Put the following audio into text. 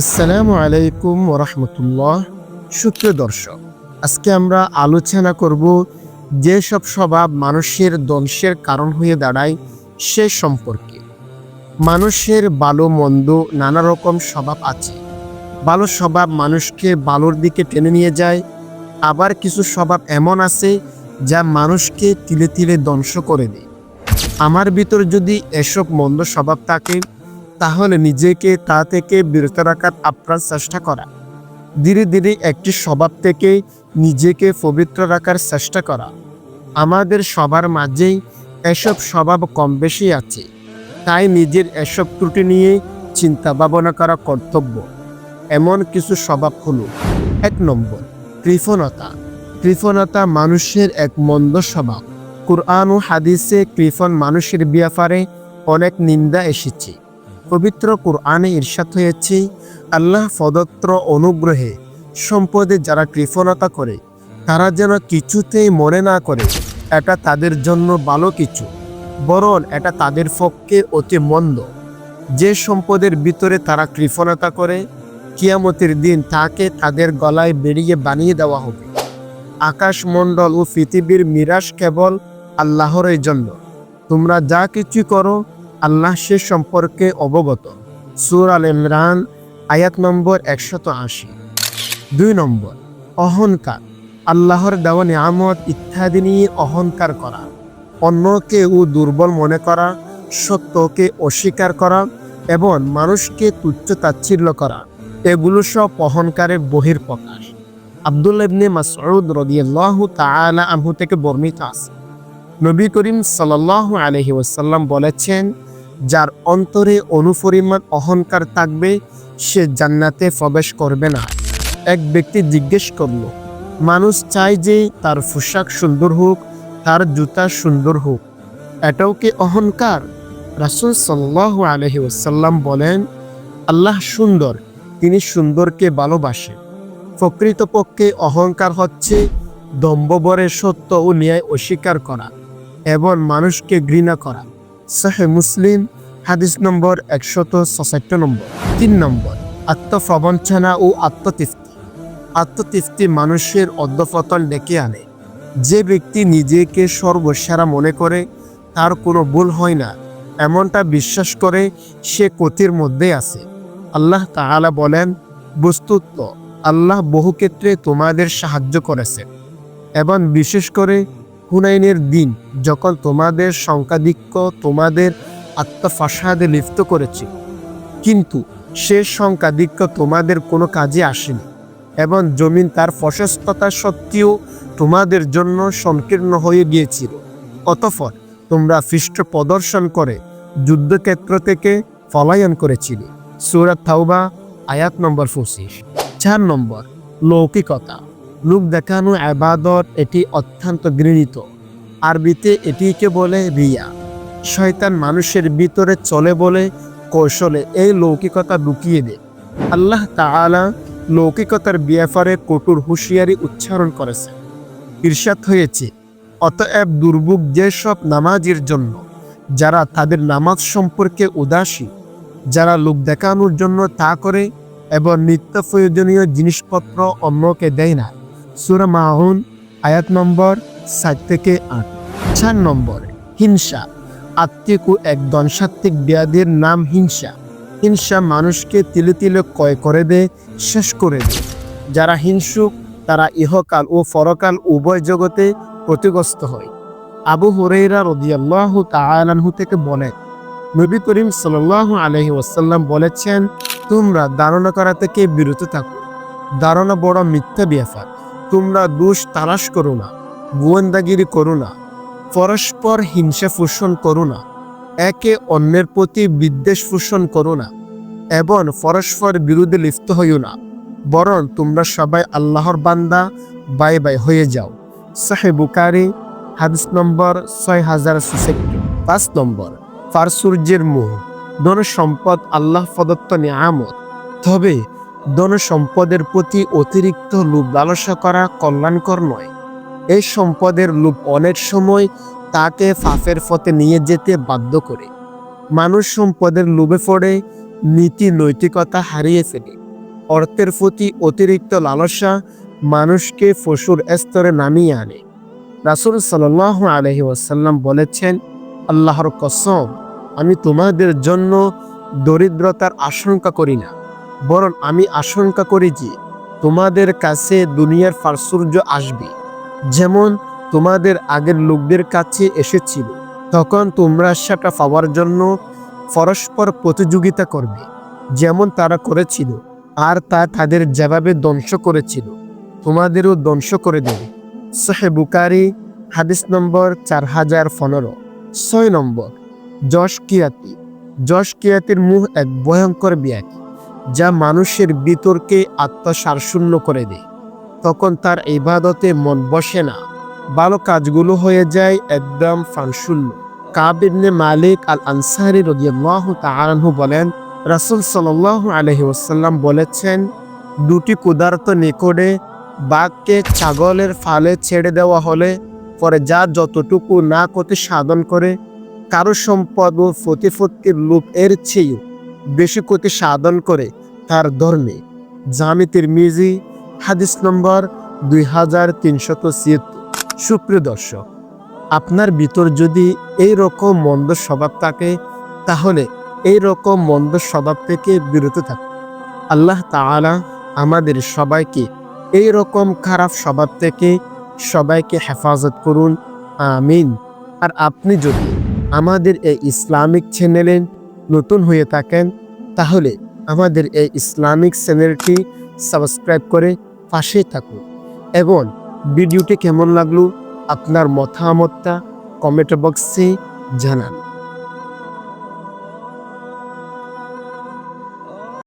আসসালামু আলাইকুম রহমতুল্লাহ সুপ্রিয় দর্শক, আজকে আমরা আলোচনা করব যেসব স্বভাব মানুষের ধ্বংসের কারণ হয়ে দাঁড়ায় সে সম্পর্কে। মানুষের ভালো মন্দ নানা রকম স্বভাব আছে। ভালো স্বভাব মানুষকে ভালোর দিকে টেনে নিয়ে যায়। আবার কিছু স্বভাব এমন আছে যা মানুষকে তিলে তিলে ধ্বংস করে দেয়। আমার ভিতর যদি এসব মন্দ স্বভাব থাকে তাহলে নিজেকে তা থেকে বিরত রাখার আপ্রাণ চেষ্টা করা। ধীরে ধীরে একটি স্বভাব থেকে নিজেকে পবিত্র রাখার চেষ্টা করা। আমাদের সবার মাঝেই এসব স্বভাব কম বেশি আছে। তাই নিজের এসব ত্রুটি নিয়ে চিন্তা ভাবনা করা কর্তব্য। এমন কিছু স্বভাব হলো এক নম্বর, কৃপণতা। কৃপণতা মানুষের এক মন্দ স্বভাব। কুরআন ও হাদিসে কৃপণ মানুষের ব্যাপারে অনেক নিন্দা এসেছে। পবিত্র কোরআনে ঈর্ষাদ হয়েছে, আল্লাহ প্রদত্ত অনুগ্রহে সম্পদে যারা কৃপণতা করে, তারা যেন কিছুতেই মনে না করে, এটা তাদের জন্য ভালো কিছু, বরং এটা তাদের পক্ষে অতি মন্দ। যে সম্পদের ভিতরে তারা কৃপণতা করে, কিয়ামতের দিন তাকে তাদের গলায় বেরিয়ে বানিয়ে দেওয়া হবে। আকাশমণ্ডল ও পৃথিবীর মিরাজ কেবল আল্লাহরই জন্য। তোমরা যা কিছু করো আল্লাহ সে সম্পর্কে অবগত। সুর আল ইমরান, আয়াত নম্বর একশত আশি। দুই নম্বর, অহংকার। আল্লাহর দেওয়া নিয়ামত ইত্যাদি নিয়ে অহংকার করা। অন্যকে ও দুর্বল মনে করা, সত্যকে অস্বীকার করা এবং মানুষকে তুচ্ছ তাচ্ছিল্য করা, এগুলো সব অহংকারের বহির প্রকাশ আবদুল্লাহ ইবনে মাসউদ রাদিয়াল্লাহু তাআলা আনহু থেকে বর্ণিত আছে। নবী করিম সাল্লাল্লাহু আলাইহি ওয়াসাল্লাম বলেছেন যার অন্তরে অনুপরিমাণ অহংকার থাকবে, সে জান্নাতে প্রবেশ করবে না। এক ব্যক্তি জিজ্ঞেস করল, মানুষ চায় যে তার পোশাক সুন্দর হোক, তার জুতা সুন্দর হোক, এটাও কি অহংকার? রাসুল সাল্লাহ আলহি ওসাল্লাম বলেন, আল্লাহ সুন্দর, তিনি সুন্দরকে ভালোবাসেন প্রকৃতপক্ষে অহংকার হচ্ছে দম্ববরের সত্য ও ন্যায় অস্বীকার করা এবং মানুষকে ঘৃণা করা। সাহে মুসলিম হাদিস নম্বর একশত ছষট্টি নম্বর। তিন নম্বর, আত্মপ্রবঞ্চনা ও আত্মতৃপ্তি। আত্মতৃপ্তি মানুষের অধ্যপতন ডেকে আনে। যে ব্যক্তি নিজেকে সর্বসেরা মনে করে, তার কোনো ভুল হয় না। এমনটা বিশ্বাস করে সে ক্ষতির মধ্যে আছে। আল্লাহ তাআলা বলেন, বস্তুত, আল্লাহ বহু ক্ষেত্রে তোমাদের সাহায্য করেছেন। এবং বিশেষ করে হুনাইনের দিন, যখন তোমাদের সংখ্যাধিক্য তোমাদের আত্মফাসাদে লিপ্ত করেছে। কিন্তু সে সংখ্যাধিক্য তোমাদের কোনো কাজে আসেনি এবং জমিন তার প্রশস্ততা সত্ত্বেও তোমাদের জন্য সংকীর্ণ হয়ে গিয়েছিল। অতঃপর তোমরা ফিষ্ট প্রদর্শন করে যুদ্ধক্ষেত্র থেকে পলায়ন করেছিলে। সুরাত থাউবা আয়াত নম্বর পঁচিশ। চার নম্বর, লৌকিকতা। লোক দেখানো আবাদত এটি অত্যন্ত গৃহীত আরবিতে এটিকে বলে রিয়া। শয়তান মানুষের ভিতরে চলে বলে কৌশলে এই লৌকিকতা লুকিয়ে দেয়। আল্লাহ তাআলা লৌকিকতার ব্যাপারে কঠোর হুঁশিয়ারি উচ্চারণ করেছে ঈর্ষাদ হয়েছে, অতএব দুর্ভোগ যেসব নামাজের জন্য, যারা তাদের নামাজ সম্পর্কে উদাসী, যারা লোক দেখানোর জন্য তা করে এবং নিত্য প্রয়োজনীয় জিনিসপত্র অন্যকে দেয় না। সুরা মাহুন আয়াত নম্বর সাত থেকে আট। চার নম্বর হিংসা আত্মিক এক দংশাত্মিক ব্যাধির নাম হিংসা। হিংসা মানুষকে তিলে তিলে কয় করে দেয় শেষ করে দেয় যারা হিংসুক তারা ইহকাল ও পরকাল উভয় জগতে ক্ষতিগ্রস্ত হয়। আবু হুরাইরা রদিয়াল্লাহু তাআলাহু থেকে বলে, নবী করিম সাল্লাল্লাহু আলাইহি ওয়াসাল্লাম বলেছেন, তোমরা ধারণা করা থেকে বিরত থাকো। ধারণা বড় মিথ্যা ব্যাপার তোমরা দোষ তালাশ করো না, গোয়েন্দাগিরি করো না। পরস্পর হিংসা পোষণ করো না। একে অন্যের প্রতি বিদ্বেষ পোষণ করো না। এবং পরস্পর বিরুদ্ধে লিপ্ত হইও না। বরং তোমরা সবাই আল্লাহর বান্দা, বাই বাই হয়ে যাও। সাহে বুকারি হাদিস নম্বর ছয় হাজার পাঁচ নম্বর পারসূর্যের মোহ। ধন সম্পদ আল্লাহ প্রদত্ত নিয়ামত। তবে ধন সম্পদের প্রতি অতিরিক্ত লোভ লালসা করা কল্যাণকর নয়। এই সম্পদের লোভ অনেক সময় তাকে ফাফের পথে নিয়ে যেতে বাধ্য করে। মানুষ সম্পদের লোভে পড়ে, নীতি নৈতিকতা হারিয়ে ফেলে। অর্থের প্রতি অতিরিক্ত লালসা মানুষকে ফসুর স্তরে নামিয়ে আনে। রাসুল সাল্লাহ আলহি ওয়াসাল্লাম বলেছেন, আল্লাহর কসম, আমি তোমাদের জন্য দরিদ্রতার আশঙ্কা করি না। বরং আমি আশঙ্কা করি যে, তোমাদের কাছে দুনিয়ার প্রাচুর্য আসবে। যেমন তোমাদের আগের লোকদের কাছে এসেছিল, তখন তোমরা সেটা পাওয়ার জন্য পরস্পর প্রতিযোগিতা করবে, যেমন তারা করেছিল, আর তা তাদের যেভাবে ধ্বংস করেছিল, তোমাদেরও ধ্বংস করে দেবে। সাহে বুকারি হাদিস নম্বর চার হাজার পনেরো। ছয় নম্বর যশ কিয়াতি যশ কিয়াতির মুখ এক ভয়ঙ্কর ব্যাধি, যা মানুষের বিতর্কে আত্মসারশূন্য করে দেয়। তখন তার ইবাদতে মন বসে না। ভালো কাজগুলো হয়ে যায় একদম ফানশূন্য। কাবিবনে মালিক আল আনসারি রদিয়াল্লাহু তাআলাহু বলেন, রাসূল সাল্লাল্লাহু আলাইহি ওয়াসাল্লাম বলেছেন, দুটি কুদার্ত নিকটে বাঘকে ছাগলের ফালে ছেড়ে দেওয়া হলে পরে যা যতটুকু না করতে সাধন করে, কারও সম্পদ ও প্রতিপত্তির লোভ এর চেয়েও বেশি ক্ষতি সাধন করে তার ধর্মে। জামিতির মিজি হাদিস নম্বর দুই হাজার তিনশত ছিয়াত্তর। সুপ্রিয় দর্শক, আপনার ভিতর যদি এই রকম মন্দ স্বভাব থাকে, তাহলে এই রকম মন্দ স্বভাব থেকে বিরত থাকে আল্লাহ তাআলা আমাদের সবাইকে এই রকম খারাপ স্বভাব থেকে সবাইকে হেফাজত করুন। আমিন। আর আপনি যদি আমাদের এই ইসলামিক চ্যানেলে নতুন হয়ে থাকেন, তাহলে আমাদের এই ইসলামিক চ্যানেলটি সাবস্ক্রাইব করে পাশে থাকুন। এবং ভিডিওটি কেমন লাগল আপনার মতামতটা কমেন্ট বক্সে জানান।